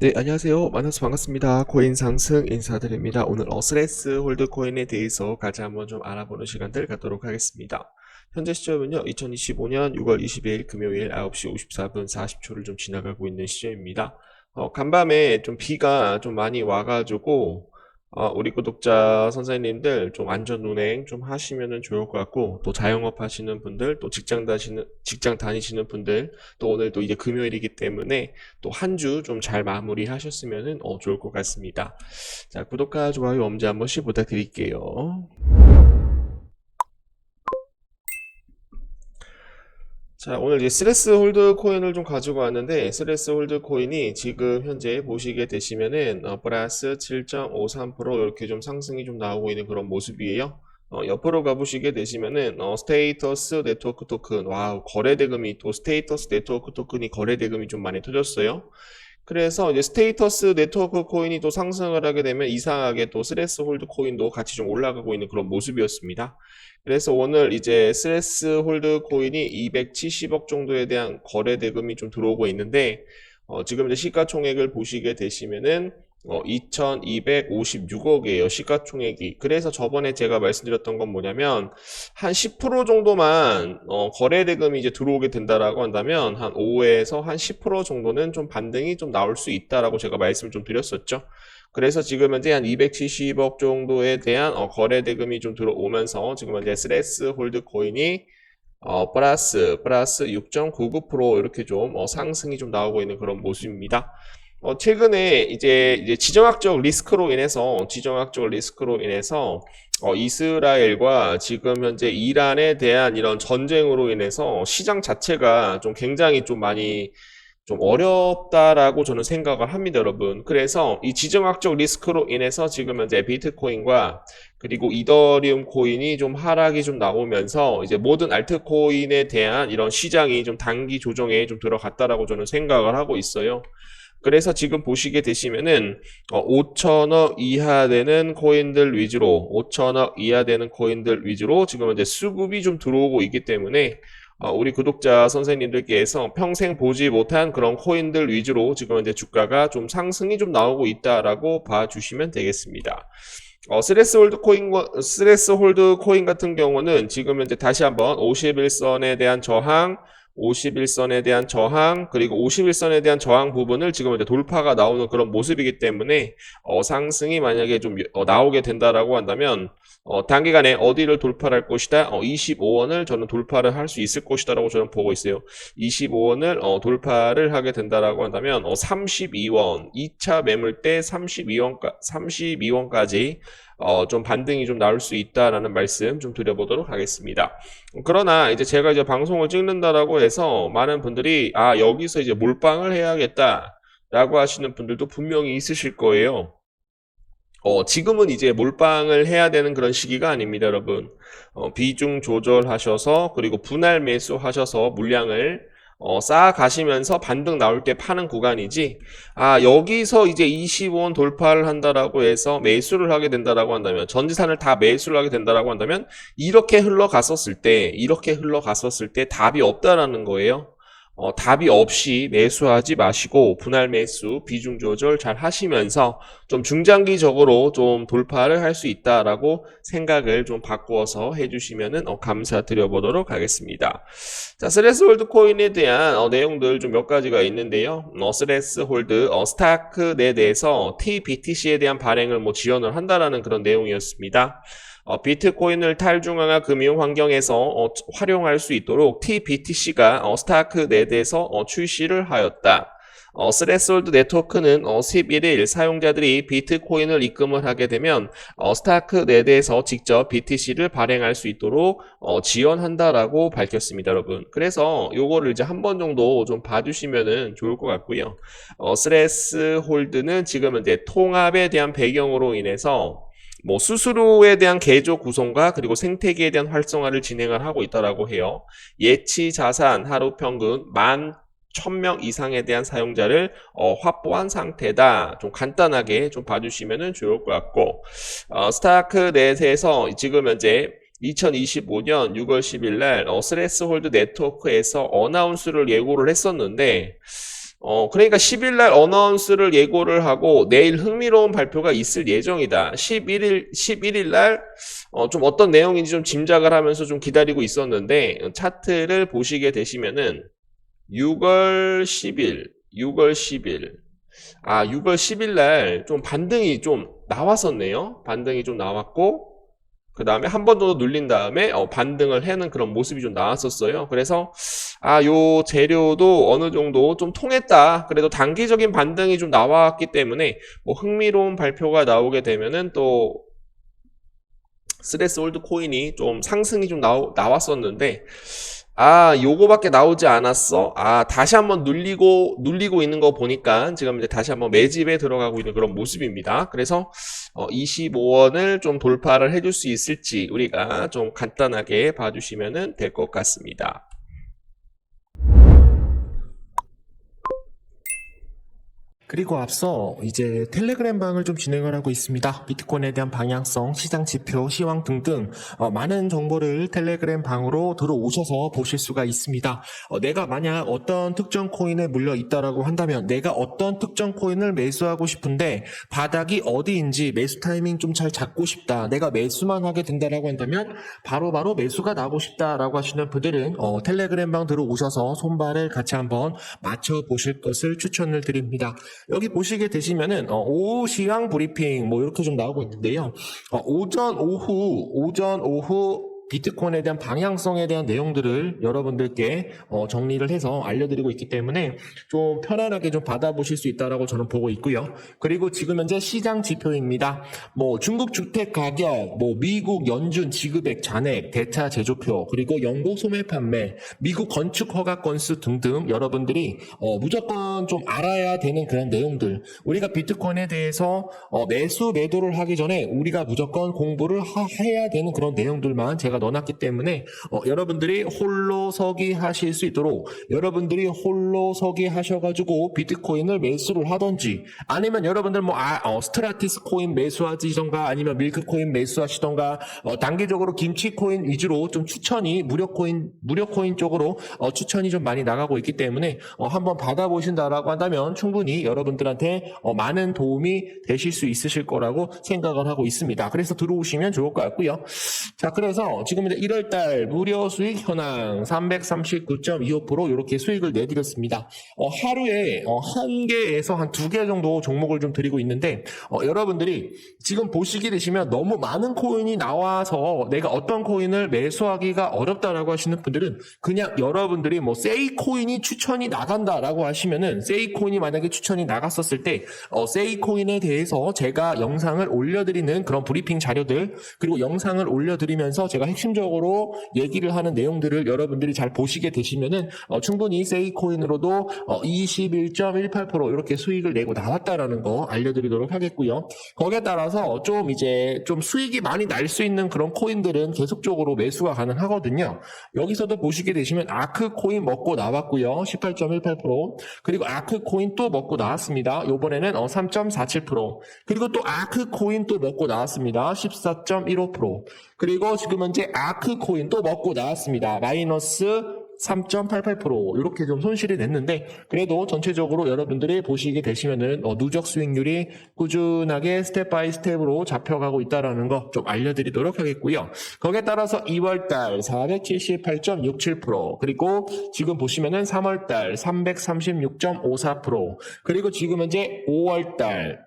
네, 안녕하세요. 만나서 반갑습니다. 코인 상승 인사드립니다. 오늘 어스레스 홀드 코인에 대해서 같이 한번 좀 알아보는 시간들 갖도록 하겠습니다. 현재 시점은요, 2025년 6월 22일 금요일 9시 54분 40초를 좀 지나가고 있는 시점입니다. 어, 간밤에 좀 비가 좀 많이 와가지고, 어, 우리 구독자 선생님들 좀 안전 운행 좀 하시면은 좋을 것 같고, 또 자영업 하시는 분들, 또 직장 다니시는, 직장 다니시는 분들, 또 오늘 또 이제 금요일이기 때문에 또 한 주 좀 잘 마무리 하셨으면 어, 좋을 것 같습니다. 자, 구독과 좋아요 엄지 한 번씩 부탁드릴게요. 자, 오늘 스레스 홀드 코인을 좀 가지고 왔는데, 스레스 홀드 코인이 지금 현재 보시게 되시면은, 어, 플러스 7.53% 이렇게 좀 상승이 좀 나오고 있는 그런 모습이에요. 어, 옆으로 가보시게 되시면은, 어, 스테이터스 네트워크 토큰, 와우, 거래대금이 또 스테이터스 네트워크 토큰이 거래대금이 좀 많이 터졌어요. 그래서 이제 스테이터스 네트워크 코인이 또 상승을 하게 되면 이상하게 또 스레스 홀드 코인도 같이 좀 올라가고 있는 그런 모습이었습니다. 그래서 오늘 이제 스레스 홀드 코인이 270억 정도에 대한 거래 대금이 좀 들어오고 있는데 어, 지금 이제 시가총액을 보시게 되시면은 어, 2256억이에요. 시가총액이. 그래서 저번에 제가 말씀드렸던 건 뭐냐면 한 10% 정도만 어, 거래 대금이 이제 들어오게 된다라고 한다면 한 5에서 한 10% 정도는 좀 반등이 좀 나올 수 있다라고 제가 말씀을 좀 드렸었죠. 그래서 지금 현재 한 270억 정도에 대한 어, 거래 대금이 좀 들어오면서 지금 현재 스레스 홀드 코인이 어, 플러스 플러스 6.99% 이렇게 좀 어, 상승이 좀 나오고 있는 그런 모습입니다. 어, 최근에 이제, 이제 지정학적 리스크로 인해서, 지정학적 리스크로 인해서, 어, 이스라엘과 지금 현재 이란에 대한 이런 전쟁으로 인해서 시장 자체가 좀 굉장히 좀 많이 좀 어렵다라고 저는 생각을 합니다, 여러분. 그래서 이 지정학적 리스크로 인해서 지금 현재 비트코인과 그리고 이더리움 코인이 좀 하락이 좀 나오면서 이제 모든 알트코인에 대한 이런 시장이 좀 단기 조정에 좀 들어갔다라고 저는 생각을 하고 있어요. 그래서 지금 보시게 되시면은 어, 5천억 이하 되는 코인들 위주로 5천억 이하 되는 코인들 위주로 지금 이제 수급이 좀 들어오고 있기 때문에 어, 우리 구독자 선생님들께서 평생 보지 못한 그런 코인들 위주로 지금 이제 주가가 좀 상승이 좀 나오고 있다라고 봐주시면 되겠습니다. 어, 스레스 홀드 코인, 스레스 홀드 코인 같은 경우는 지금 현재 다시 한번 51선에 대한 저항, 51선에 대한 저항 그리고 51선에 대한 저항 부분을 지금 이제 돌파가 나오는 그런 모습이기 때문에 어, 상승이 만약에 좀 어, 나오게 된다라고 한다면 어, 단기간에 어디를 돌파할 것이다? 25원을 저는 돌파를 할 수 있을 것이다라고 저는 보고 있어요. 25원을 어, 돌파를 하게 된다라고 한다면 32원 2차 매물대 32원까 32원까지 어, 좀 반등이 좀 나올 수 있다라는 말씀 좀 드려보도록 하겠습니다. 그러나 이제 제가 이제 방송을 찍는다라고 해서 많은 분들이 아, 여기서 이제 몰빵을 해야겠다 라고 하시는 분들도 분명히 있으실 거예요. 어, 지금은 이제 몰빵을 해야 되는 그런 시기가 아닙니다, 여러분. 어, 비중 조절하셔서, 그리고 분할 매수하셔서 물량을 어, 쌓아가시면서 반등 나올 때 파는 구간이지, 아, 여기서 이제 25원 돌파를 한다라고 해서 매수를 하게 된다라고 한다면, 전지산을 다 매수를 하게 된다라고 한다면, 이렇게 흘러갔었을 때, 이렇게 흘러갔었을 때 답이 없다라는 거예요. 어, 답이 없이 매수하지 마시고 분할 매수 비중 조절 잘 하시면서 좀 중장기적으로 좀 돌파를 할 수 있다라고 생각을 좀 바꾸어서 해주시면은 어, 감사드려 보도록 하겠습니다. 자, 스레스 홀드 코인에 대한 어, 내용들 좀 몇 가지가 있는데요. 어, 스레스 홀드 어, 스타크 내 대해서 TBTC에 대한 발행을 뭐 지원을 한다라는 그런 내용이었습니다. 어, 비트코인을 탈중앙화 금융 환경에서 어, 활용할 수 있도록 TBTC가 어, 스타크 넷에서 어, 출시를 하였다. 어, 스레스홀드 네트워크는 어, 11일 사용자들이 비트코인을 입금을 하게 되면 어, 스타크 넷에서 직접 BTC를 발행할 수 있도록 어, 지원한다라고 밝혔습니다, 여러분. 그래서 요거를 이제 한 번 정도 좀 봐주시면은 좋을 것 같고요. 어, 스레스홀드는 지금 이제 통합에 대한 배경으로 인해서 뭐 수수료에 대한 개조 구성과 그리고 생태계에 대한 활성화를 진행을 하고 있다라고 해요. 예치 자산 하루 평균 만 1000명 이상에 대한 사용자를 어, 확보한 상태다. 좀 간단하게 좀 봐주시면 좋을 것 같고 어, 스타크 넷에서 지금 현재 2025년 6월 10일 날 어, 스레스홀드 네트워크에서 어나운스를 예고를 했었는데 어, 그러니까 10일 날 어나운스를 예고를 하고 내일 흥미로운 발표가 있을 예정이다. 11일, 11일 날, 어, 좀 어 떤 내용인지 좀 짐작을 하면서 좀 기다리고 있었는데, 차트를 보시게 되시면은, 6월 10일, 6월 10일, 아, 6월 10일 날 좀 반등이 좀 나왔었네요. 반등이 좀 나왔고, 그 다음에 한 번 정도 눌린 다음에 어, 반등을 해는 그런 모습이 좀 나왔었어요. 그래서 아, 요 재료도 어느 정도 좀 통했다. 그래도 단기적인 반등이 좀 나왔기 때문에 뭐 흥미로운 발표가 나오게 되면은 또 스레스 홀드 코인이 좀 상승이 좀 나오, 나왔었는데 아, 요거밖에 나오지 않았어. 아, 다시 한번 눌리고, 눌리고 있는 거 보니까 지금 이제 다시 한번 매집에 들어가고 있는 그런 모습입니다. 그래서, 어, 25원을 좀 돌파를 해줄 수 있을지 우리가 좀 간단하게 봐주시면 될 것 같습니다. 그리고 앞서 이제 텔레그램 방을 좀 진행을 하고 있습니다. 비트코인에 대한 방향성, 시장 지표, 시황 등등 어, 많은 정보를 텔레그램 방으로 들어오셔서 보실 수가 있습니다. 어, 내가 만약 어떤 특정 코인에 물려 있다라고 한다면 내가 어떤 특정 코인을 매수하고 싶은데 바닥이 어디인지 매수 타이밍 좀 잘 잡고 싶다. 내가 매수만 하게 된다라고 한다면 바로바로 매수가 나고 싶다라고 하시는 분들은 어, 텔레그램 방 들어오셔서 손발을 같이 한번 맞춰 보실 것을 추천을 드립니다. 여기 보시게 되시면은 어, 오후 시황 브리핑 뭐 이렇게 좀 나오고 있는데요. 어, 오전 오후 오전 오후 비트코인에 대한 방향성에 대한 내용들을 여러분들께 어, 정리를 해서 알려드리고 있기 때문에 좀 편안하게 좀 받아보실 수 있다라고 저는 보고 있고요. 그리고 지금 현재 시장 지표입니다. 뭐 중국 주택 가격, 뭐 미국 연준 지급액 잔액, 대차 제조표, 그리고 영국 소매 판매, 미국 건축 허가 건수 등등 여러분들이 어, 무조건 좀 알아야 되는 그런 내용들. 우리가 비트코인에 대해서 어, 매수 매도를 하기 전에 우리가 무조건 공부를 하- 해야 되는 그런 내용들만 제가 넣어놨기 때문에 어, 여러분들이 홀로 서기 하실 수 있도록 여러분들이 홀로 서기 하셔가지고 비트코인을 매수를 하던지 아니면 여러분들 뭐 아, 어, 스트라티스 코인 매수하시던가 아니면 밀크 코인 매수하시던가 어, 단기적으로 김치 코인 위주로 좀 추천이 무료 코인 무료 코인 쪽으로 어, 추천이 좀 많이 나가고 있기 때문에 어, 한번 받아보신다라고 한다면 충분히 여러분들한테 어, 많은 도움이 되실 수 있으실 거라고 생각을 하고 있습니다. 그래서 들어오시면 좋을 것 같고요. 자, 그래서 지금 이제 1월달 무료 수익 현황 339.25% 이렇게 수익을 내드렸습니다. 어, 하루에 어, 한 개에서 한 두 개 정도 종목을 좀 드리고 있는데 어, 여러분들이 지금 보시게 되시면 너무 많은 코인이 나와서 내가 어떤 코인을 매수하기가 어렵다라고 하시는 분들은 그냥 여러분들이 뭐 세이 코인이 추천이 나간다라고 하시면은 세이 코인이 만약에 추천이 나갔었을 때 어, 세이 코인에 대해서 제가 영상을 올려드리는 그런 브리핑 자료들 그리고 영상을 올려드리면서 제가 핵심적으로 얘기를 하는 내용들을 여러분들이 잘 보시게 되시면은 어, 충분히 세이 코인으로도 어, 21.18% 이렇게 수익을 내고 나왔다라는 거 알려드리도록 하겠고요. 거기에 따라서 좀 이제 좀 수익이 많이 날 수 있는 그런 코인들은 계속적으로 매수가 가능하거든요. 여기서도 보시게 되시면 아크 코인 먹고 나왔고요. 18.18% 그리고 아크 코인 또 먹고 나왔습니다. 요번에는 어, 3.47% 그리고 또 아크 코인 또 먹고 나왔습니다. 14.15% 그리고 지금 현재 아크 코인 또 먹고 나왔습니다. 마이너스 3.88% 이렇게 좀 손실이 냈는데 그래도 전체적으로 여러분들이 보시게 되시면은 어, 누적 수익률이 꾸준하게 스텝 바이 스텝으로 잡혀가고 있다라는 거 좀 알려드리도록 하겠고요. 거기에 따라서 2월달 478.67% 그리고 지금 보시면은 3월달 336.54% 그리고 지금 현재 5월달